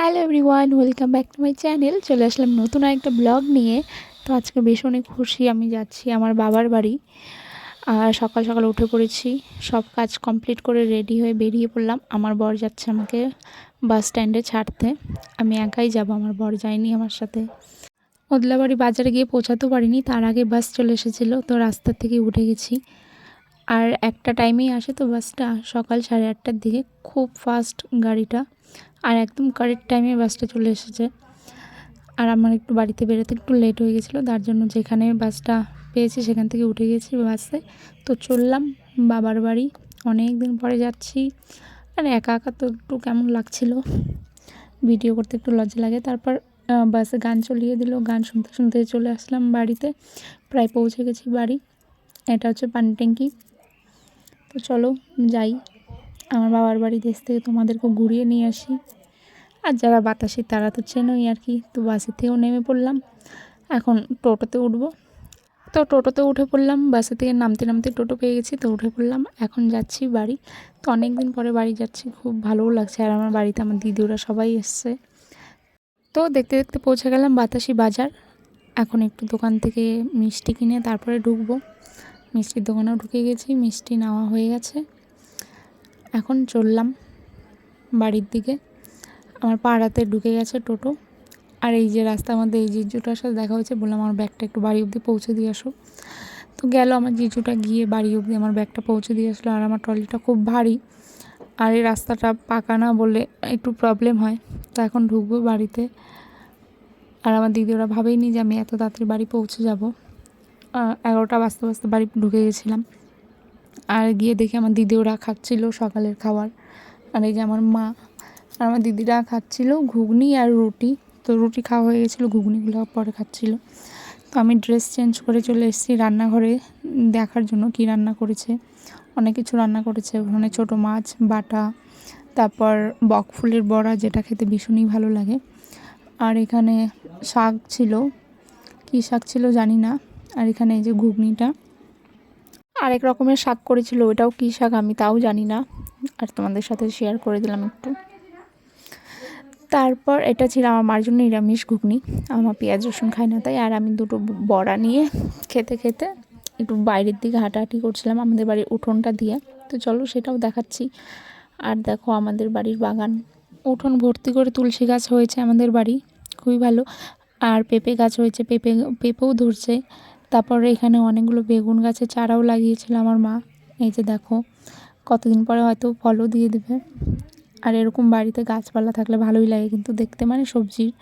Hello everyone, welcome back to my channel. চলে আসলাম নতুন একটা ব্লগ নিয়ে। তো আজকে ভীষণই খুশি আমি যাচ্ছি আমার বাবার বাড়ি। আর সকাল সকাল উঠে পড়েছি, সব কাজ কমপ্লিট করে রেডি হয়ে বেরিয়ে পড়লাম। আমার বর যাচ্ছে আমাকে বাস স্ট্যান্ডে ছাড়তে। আমি একাই যাব, আমার বর যায়নি আমার সাথে। ওদলাবাড়ি বাজারে গিয়ে পৌঁছাতেও পারিনি, তার আগে বাস চলে এসেছিল, তো রাস্তার থেকে উঠে গেছি। আর একটা টাইমেই আসে তো বাসটা, সকাল সাড়ে আটটার দিকে। খুব ফাস্ট গাড়িটা। আর একদম কারেক্ট টাইমে বাসটা চলে এসেছে। আর আমার একটু বাড়িতে বেরোতে একটু লেট হয়ে গেছিল, তার জন্য যেখানে বাসটা পেয়েছি সেখান থেকে উঠে গেছি বাসে। তো চললাম বাবার বাড়ি। অনেক দিন পরে যাচ্ছি। আর একা একা তো একটু কেমন লাগছিল। ভিডিও করতে একটু লজ্জা লাগে। তারপর বাসে গান চলিয়ে দিল। গান শুনতে শুনতে চলে আসলাম বাড়িতে। প্রায় পৌঁছে গেছি বাড়ি। এটা হচ্ছে পানি ট্যাঙ্কি তো চলো, যাই। আমার বাবার বাড়ি দেশ থেকে তোমাদেরকে ঘুরিয়ে নিয়ে আসি। আর যারা বাতাসি, তারা তো চেনই আর কি, তো বাসের থেকেও নেমে পড়লাম। এখন টোটোতে উঠবো। তো টোটোতে উঠে পড়লাম, বাসে থেকে নামতে নামতে টোটো পেয়ে গেছি, তো উঠে পড়লাম। এখন যাচ্ছি বাড়ি। তো অনেক দিন পরে বাড়ি যাচ্ছি, খুব ভালোও লাগছে। আর আমার বাড়িতে আমার দিদি, ওরা সবাই এসছে। তো দেখতে দেখতে পৌঁছে গেলাম বাতাসি বাজার। এখন একটু দোকান থেকে মিষ্টি কিনে তারপরে ঢুকবো। মিষ্টির দোকানেও ঢুকে গেছি, মিষ্টি নেওয়া হয়ে গেছে। এখন চললাম বাড়ির দিকে। আমার পাড়াতে ঢুকে গেছে টোটো। আর এই যে রাস্তার মধ্যে এই জিজুটার সাথে দেখা হয়েছে, বললাম আমার ব্যাগটা একটু বাড়ি অবধি পৌঁছে দিয়ে আসো। তো গেল আমার জিজুটা গিয়ে বাড়ি অবধি আমার ব্যাগটা পৌঁছে দিয়ে আসলো। আর আমার ট্রলিটা খুব ভারী। আর এই রাস্তাটা পাকা না বলে একটু প্রবলেম হয়। তো এখন ঢুকবো বাড়িতে। আর আমার দিদি ওরা ভাবেইনি যে আমি এত তাড়াতাড়ি বাড়ি পৌঁছে যাব। এগারোটা বাজতে বাজতে বাড়ি ঢুকে গেছিলাম। আর গিয়ে দেখি আমার দিদি ওরা খাচ্ছিল সকালের খাবার। আর এই যে আমার মা আর আমার দিদিরা খাচ্ছিল ঘুগনি আর রুটি। তো রুটি খাওয়া হয়ে গেছিল, ঘুগনিগুলো পরে খাচ্ছিল। তো আমি ড্রেস চেঞ্জ করে চলে এসেছি রান্নাঘরে দেখার জন্য কি রান্না করেছে। অনেক কিছু রান্না করেছে, ওখানে ছোটো মাছ, বাটা, তারপর বক ফুলের বড়া যেটা খেতে ভীষণই ভালো লাগে। আর এখানে শাক ছিল। কী শাক ছিল জানি না। আর এখানে এই যে ঘুগনিটা। আরেক রকমের শাক করেছিল, ওটাও কী শাক আমি তাও জানি না। আর তোমাদের সাথে শেয়ার করে দিলাম একটু। তারপর এটা ছিল আমার মার জন্য নিরামিষ ঘুগনি। আমার পেঁয়াজ রসুন খায় না তাই, আর আমি দুটো বড়া নিয়ে খেতে খেতে একটু বাইরের দিকে হাঁটাহাঁটি করছিলাম আমাদের বাড়ির উঠোনটা দিয়ে। তো চলো সেটাও দেখাচ্ছি। আর দেখো আমাদের বাড়ির বাগান। উঠোন ভর্তি করে তুলসী গাছ হয়েছে আমাদের বাড়ি, খুবই ভালো। আর পেঁপে গাছ হয়েছে, পেঁপে, পেঁপেও ধরছে। তারপরে এখানে অনেকগুলো বেগুন গাছের চারাও লাগিয়েছিল আমার মা। এই যে দেখো, কতদিন পরে হয়তো ফলও দিয়ে দেবে। আর এরকম বাড়িতে গাছপালা থাকলে ভালোই লাগে কিন্তু দেখতে মানে সবজির।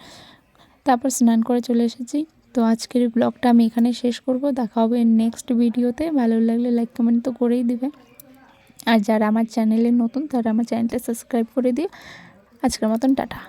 তারপর স্নান করে চলে এসেছি। তো আজকের ব্লগটা আমি এখানে শেষ করব। দেখা হবে নেক্সট ভিডিওতে। ভালো লাগলে লাইক কমেন্ট তো করেই দিবে। আর যারা আমার চ্যানেলে নতুন, তারা আমার চ্যানেলটা সাবস্ক্রাইব করে দিও। আজকের মতন টাটা।